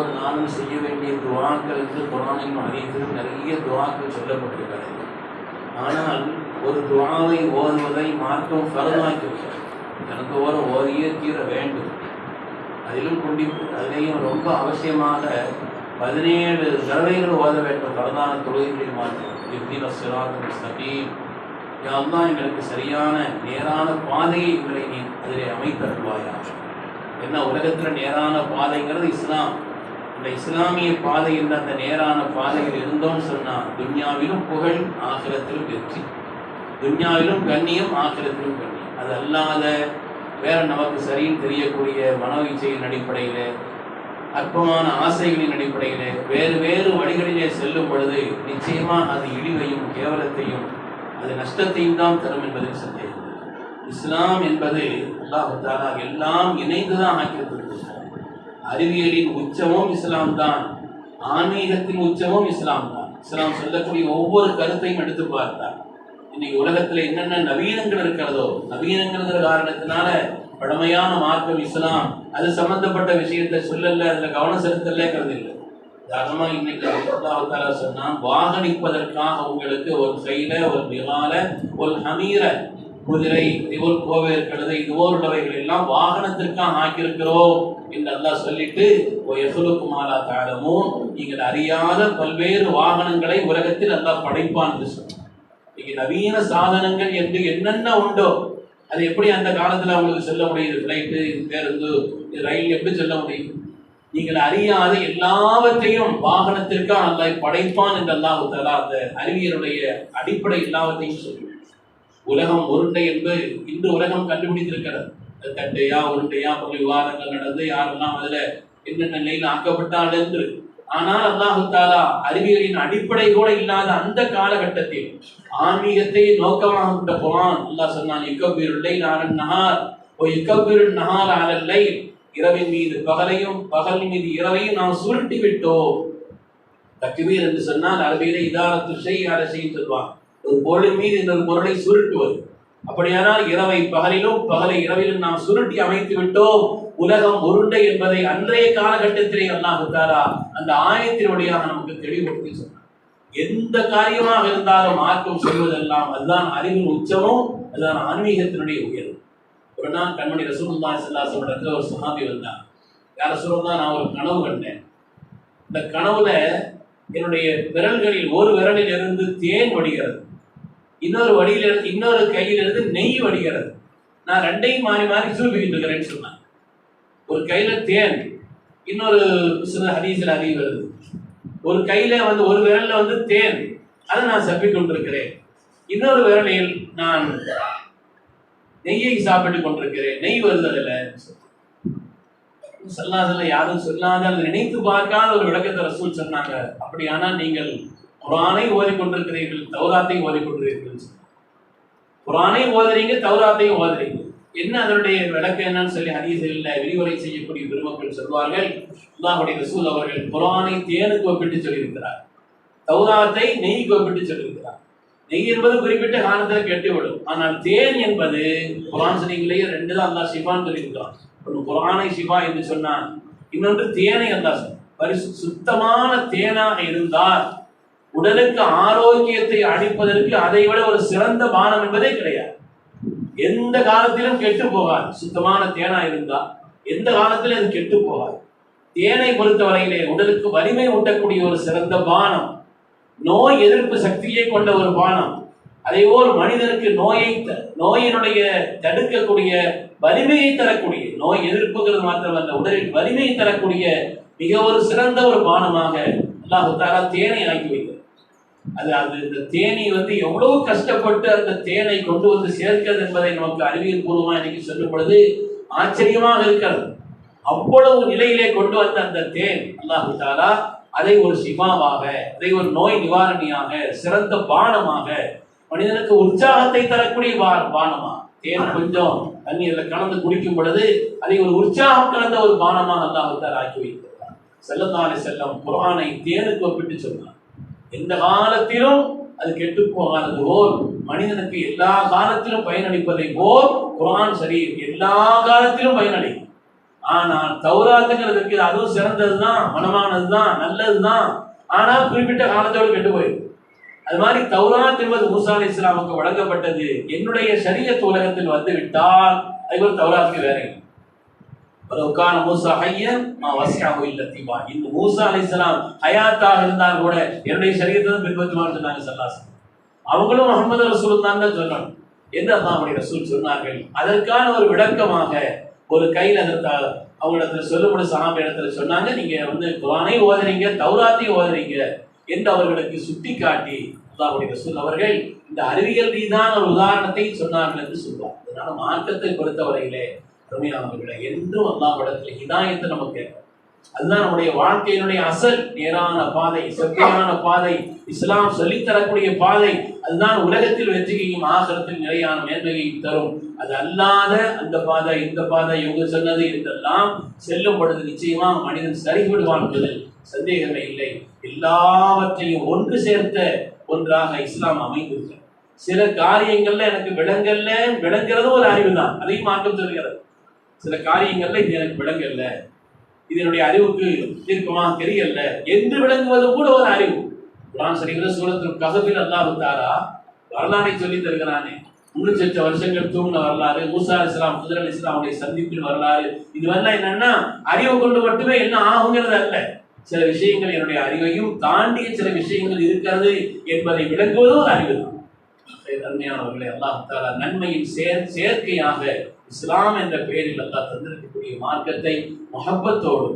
ஒவ்வொரு நாளும் செய்ய வேண்டிய துவாக்களுக்கு குரானின் ஹதீஸிலும் நிறைய துவாக்கள் சொல்லப்பட்டிருக்கிறது. ஆனால் ஒரு துவாவை ஓதுவதை மார்க்கம் ஃபரதாக்கி இருக்கிறது எனக்கு ஒரு ஓதியே தீர வேண்டும். அதிலும் குண்டிப்பு அதிலேயும் ரொம்ப அவசியமாக பதினேழு தடவைகள் ஓத வேண்டும். பிரதான தொழுகைகளில் மாற்றம் இப்தின சிராத் முஸ்தகீம். யாரெல்லாம் எங்களுக்கு சரியான நேரான பாதையை எங்களை நீ அதிலே அமைத்தருவாயா என்ன உலகத்தில் நேரான பாதைங்கிறது இஸ்லாம். இந்த இஸ்லாமிய பாதையில் அந்த நேரான பாதையில் இருந்தோம்னு சொன்னால் துன்யாவிலும் புகழ் ஆகிரத்திலும் வெற்றி. துன்யாவிலும் கண்ணியம் ஆகிரத்திலும் கண்ணியம். அது அல்லாத வேற நமக்கு சரின்னு தெரியக்கூடிய மனோ இச்சையின் அடிப்படையில் அற்பமான ஆசைகளின் அடிப்படையில் வேறு வேறு வழிகளிலே செல்லும் பொழுது நிச்சயமாக அது இழிவையும் கேவலத்தையும் அது நஷ்டத்தையும் தான் தரும் என்பதில் சந்தேகம் இஸ்லாம் என்பது அல்லாஹ் தாலா எல்லாம் இணைந்துதான் ஆக்கியிருக்கிறது. அறிவியலின் உச்சமும் இஸ்லாம் தான் ஆன்மீகத்தின் உச்சமும் இஸ்லாம் தான் இஸ்லாம் சொல்லக்கூடிய ஒவ்வொரு கருத்தையும் எடுத்து பார்த்தார். இன்னைக்கு உலகத்துல என்னென்ன நவீனங்கள் இருக்கிறதோ நவீனங்கிற காரணத்தினால பழமையான மார்க்கம் இஸ்லாம். அது சம்பந்தப்பட்ட விஷயத்தை சொல்லல அதுல கவனம் செலுத்தலங்கிறது இல்லை. உதாரணமா இன்னைக்கு அல்லாஹ் சொன்னா வாகனிப்பதற்காக உங்களுக்கு ஒரு கையில ஒரு நிகால ஒரு ஹமீரை குதிரை ஒரு கோவேர் கழுதை இது உள்ளவைகள் எல்லாம் வாகனத்திற்காக ஆக்கியிருக்கிறோம் என்று அல்லா சொல்லிட்டு எசுலுக்குமாலா தாழமும் நீங்கள் அறியாத பல்வேறு வாகனங்களை உலகத்தில் அல்லா படைப்பான் என்று இன்னைக்கு நவீன சாதனங்கள் என்று என்னென்ன உண்டோ அது எப்படி அந்த காலத்தில் அவங்களுக்கு சொல்ல முடியுது? ஃப்ளைட்டு பேருந்து இது ரயில் எப்படி செல்ல முடியும்? நீங்கள் அறியாத எல்லாவற்றையும் வாகனத்திற்காக நல்லா படைப்பான் என்று அல்லாஹு தலா அந்த அறிவியலுடைய அடிப்படை எல்லாவற்றையும் சொல்லுவோம் உலகம் உருண்டை என்று இன்று உலகம் கண்டுபிடித்திருக்கிறது. தட்டையா உருண்டையா பல விவாதங்கள் நடந்து யாரெல்லாம் அதுல என்னென்ன நிலையில் ஆக்கப்பட்டால் என்று. ஆனால் அல்லாஹு தாலா அறிவியலின் அடிப்படை கூட இல்லாத அந்த காலகட்டத்தில் ஆன்மீகத்தை நோக்கமாக கொண்ட குரான் அல்லாஹ் சொன்னான் இக்கபீருள்ளை நாரன் நகார் ஓ இக்கபீருன் நகார் ஆலல்லை இரவின் மீது பகலையும் பகல் மீது இரவையும் நாம் சுருட்டி விட்டோம் தக்குவீர் என்று சொன்னால் அரபியில இதாரத்து செய் அரசையும் சொல்வாங்க ஒரு பொருளின் மீது இன்னொரு பொருளை சுருட்டுவது. அப்படியானால் இரவை பகலிலும் பகலை இரவிலும் நாம் சுருட்டி அமைத்து விட்டோம். உலகம் உருண்டை என்பதை அன்றைய காலகட்டத்திலே அல்லாஹ் தாரா அந்த ஆயத்தின் வழியாக நமக்கு தெளிவுபடுத்தி சொன்னார் எந்த காரியமாக இருந்தாலும் மார்க்கம் சொல்வதெல்லாம் அதுதான் அறிவின் உச்சமும் அதுதான் ஆன்மீகத்தினுடைய உயர்வு ஒரு நாள் கண்மணி ரசூல்லா ஸல்லல்லாஹு அலைஹி ஒரு சஹாபி வந்தார். யார் ரசூலுல்லாஹ் நான் ஒரு கனவு கண்டேன். இந்த கனவுல என்னுடைய விரல்களில் ஒரு விரலில் இருந்து தேன் வடிகிறது. இன்னொரு வடியில இருந்து இன்னொரு கையில இருந்து நெய் வடிகிறது. நான் ரெண்டையும் மாறி மாறி சூப்பிக்கிட்டு இருக்கிறேன்னு சொன்னான் ஒரு கையில தேன் இன்னொரு சில ஹரீசில் அறிவு வருது. ஒரு கையில வந்து ஒரு விரல்ல வந்து தேன் அதை நான் சப்பிக் கொண்டிருக்கிறேன். இன்னொரு விரலில் நான் நெய்யை சாப்பிட்டு கொண்டிருக்கிறேன். நெய் வருது அதுல சொல்லாதல்ல யாரும் சொல்லாத நினைத்து பார்க்காத ஒரு விளக்கத்தை ரசூல் சொன்னாங்க. அப்படியானால் நீங்கள் குரானை ஓதிக்கொண்டிருக்கிறீர்கள் தௌராத்தையும் ஓதிக்கொண்டிருக்கிறீர்கள். குரானை ஓதுறீங்க தௌராத்தையும் ஓதுறீங்க. என்ன அதனுடைய விளக்கம் என்னன்னு சொல்லி ஹதீஸில் விரிவுரை செய்யக்கூடிய பெருமக்கள் சொல்வார்கள். அல்லாஹுடைய ரசூல் அவர்கள் குரானை தேனுக்கு ஒப்பிட்டு சொல்லியிருக்கிறார். தௌராத்தை நெய்க்கு ஒப்பிட்டு சொல்லியிருக்கிறார். நெய் என்பது குறிப்பிட்ட காலத்தில் கெட்டுவிடும். ஆனால் தேன் என்பது குரான் சொன்னீங்களே ரெண்டு தான் அல்லா சிவான் சொல்லியிருக்கிறான். ஒன்று குரானை சிவா என்று சொன்னான் இன்னொன்று தேனை அல்லா பரிசு சுத்தமான தேனாக இருந்தால் உடலுக்கு ஆரோக்கியத்தை அளிப்பதற்கு அதை விட ஒரு சிறந்த பானம் என்பதே கிடையாது. எந்த காலத்திலும் கெட்டு போகாது. சுத்தமான தேனா இருந்தா எந்த காலத்திலும் அது கெட்டு போகாது. தேனை பொறுத்தவரையிலே உடலுக்கு வலிமை ஊட்டக்கூடிய ஒரு சிறந்த பானம் நோய் எதிர்ப்பு சக்தியை கொண்ட ஒரு பானம். அதே போல் மனிதனுக்கு நோயை த- நோயினுடைய தடுக்கக்கூடிய வலிமையை தரக்கூடிய நோய் எதிர்ப்புங்கிறது மாத்திரமல்ல உடலில் வலிமையை தரக்கூடிய மிக ஒரு சிறந்த ஒரு பானமாக அல்லாஹு தாரா தேனை ஆக்கி வைக்கிறார் அது அது இந்த தேனி வந்து எவ்வளவு கஷ்டப்பட்டு அந்த தேனை கொண்டு வந்து சேர்க்கிறது என்பதை நமக்கு அறிவியல் பூர்வமா இன்னைக்கு சொல்லும் பொழுது ஆச்சரியமாக இருக்கிறது. அவ்வளவு நிலையிலே கொண்டு வந்த அந்த தேன் அல்லாஹு தாலா அதை ஒரு சிவாவாக அதை ஒரு நோய் நிவாரணியாக சிறந்த பானமாக மனிதனுக்கு உற்சாகத்தை தரக்கூடிய பானமா? தேன் கொஞ்சம் தண்ணீர்ல கலந்து குடிக்கும் பொழுது அதை ஒரு உற்சாகம் கலந்த ஒரு பானமாக அல்லாஹு தாலா ஆக்கி வைத்திருக்கிறார் செல்லத்தாலே செல்லம் குரானை தேனுக்கு ஒப்பிட்டு சொன்னார் எந்த காலத்திலும் அது கெட்டு போகாதது போல் மனிதனுக்கு எல்லா காலத்திலும் பயனளிப்பதை போல் குரான் சரி எல்லா காலத்திலும் பயனளிக்கும். ஆனால் தௌராத்துங்கிறதுக்கு அதுவும் சிறந்ததுதான் மனமானதுதான் நல்லதுதான். ஆனால் குறிப்பிட்ட காலத்தோடு கெட்டு போயிடும் அது மாதிரி தௌராத் என்பது மூசா அலி இஸ்லாமுக்கு வழங்கப்பட்டது. என்னுடைய சரியத் உலகத்தில் வந்து விட்டால் அது ஒரு தௌராத்துக்கு வேற இல்லை உக்கான மூசா ஹையன் மா வசியாகு இல்லத்திபா இந்த மூசா அலி இஸ்லாம் ஹயாத்தாக இருந்தால் கூட என்னுடைய சரீரத்தை தான் பின்பற்றுவான்னு சொன்னாங்க சல்லாசன் அவங்களும் முகமது ரசூல் தான் தான் சொல்லணும் என்று அப்படி ரசூல் சொன்னார்கள்? அதற்கான ஒரு விளக்கமாக ஒரு கையில் அதற்காக அவங்களிடத்துல சொல்லும்படி சஹாபி இடத்துல சொன்னாங்க. நீங்க வந்து குரானை ஓதுறீங்க தௌராத்தையும் ஓதுறீங்க என்று அவர்களுக்கு சுட்டி காட்டி அல்லாஹுடைய ரசூல் அவர்கள் இந்த அறிவியல் ரீதியான ஒரு உதாரணத்தை சொன்னார்கள் என்று சொல்லுவோம் அதனால மார்க்கத்தை பொறுத்தவரையிலே அருமையானவர்களை என்றும் அல்லாஹ்விடத்தில் ஹிதாயத்தை நம்ம கேட்கணும் அதுதான் நம்முடைய வாழ்க்கையினுடைய அசல் நேரான பாதை செவ்வாயான பாதை இஸ்லாம் சொல்லித்தரக்கூடிய பாதை. அதுதான் உலகத்தில் வெற்றியையும் ஆகரத்தில் நிலையான மேன்மையையும் தரும். அது அல்லாத அந்த பாதை இந்த பாதை இவங்க சொன்னது இதெல்லாம் செல்லும் பொழுது நிச்சயமா மனிதன் சரிவிடுவான் என்பதில் சந்தேகமே இல்லை. எல்லாவற்றையும் ஒன்று சேர்த்த ஒன்றாக இஸ்லாம் அமைந்திருக்கிறது. சில காரியங்கள்ல எனக்கு விளங்கல்ல விளங்குறதும் ஒரு அறிவு தான் அதையும் மாற்றம் சொல்கிறது. சில காரியங்கள்ல இது எனக்கு விளங்கல்ல. இது என்னுடைய அறிவுக்கு தீர்க்கமா? தெரியல என்று விளங்குவது கூட ஒரு அறிவு. குரான் சரிகிற சூழத்தில் கசபில் அல்லாஹு தாரா வரலாறை சொல்லி தருகிறானே. முன்னூத்தி லட்சம் வருஷங்கள் தூங்கின வரலாறு மூசா இஸ்லாம் குதிரை அலி இஸ்லாமுடைய சந்திப்பின் வரலாறு. இதுவெல்லாம் என்னன்னா அறிவு கொண்டு மட்டுமே என்ன ஆகுங்கிறது அல்ல. சில விஷயங்கள் என்னுடைய அறிவையும் தாண்டிய சில விஷயங்கள் இருக்கிறது என்பதை விளங்குவதும் ஒரு அறிவு தான் அருமையானவர்களை அல்லாஹால நன்மையின் சேர் சேர்க்கையாக இஸ்லாம் என்ற பெயரில் அல்லாஹ் தந்திருக்கக்கூடிய மார்க்கத்தை மொஹப்பத்தோடு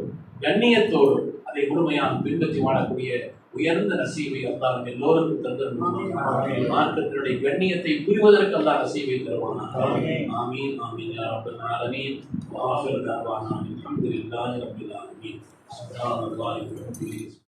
கண்ணியத்தோடு அதை முழுமையாக பின்பற்றி வாழக்கூடிய உயர்ந்த நசீவை அல்லாஹ் எல்லோருக்கும் தந்திருந்தார் மார்க்கத்தினுடைய கண்ணியத்தை புரிவதற்கு அல்லாஹ் நசீவை தருவானாக. ஆமீன். ஆமீன் யா ரப்பல் ஆலமீன். வஆஃபிரு தஅவானா அல்ஹம்துலில்லாஹி ரப்பில் ஆலமீன். சுப்ஹானல்லாஹி வ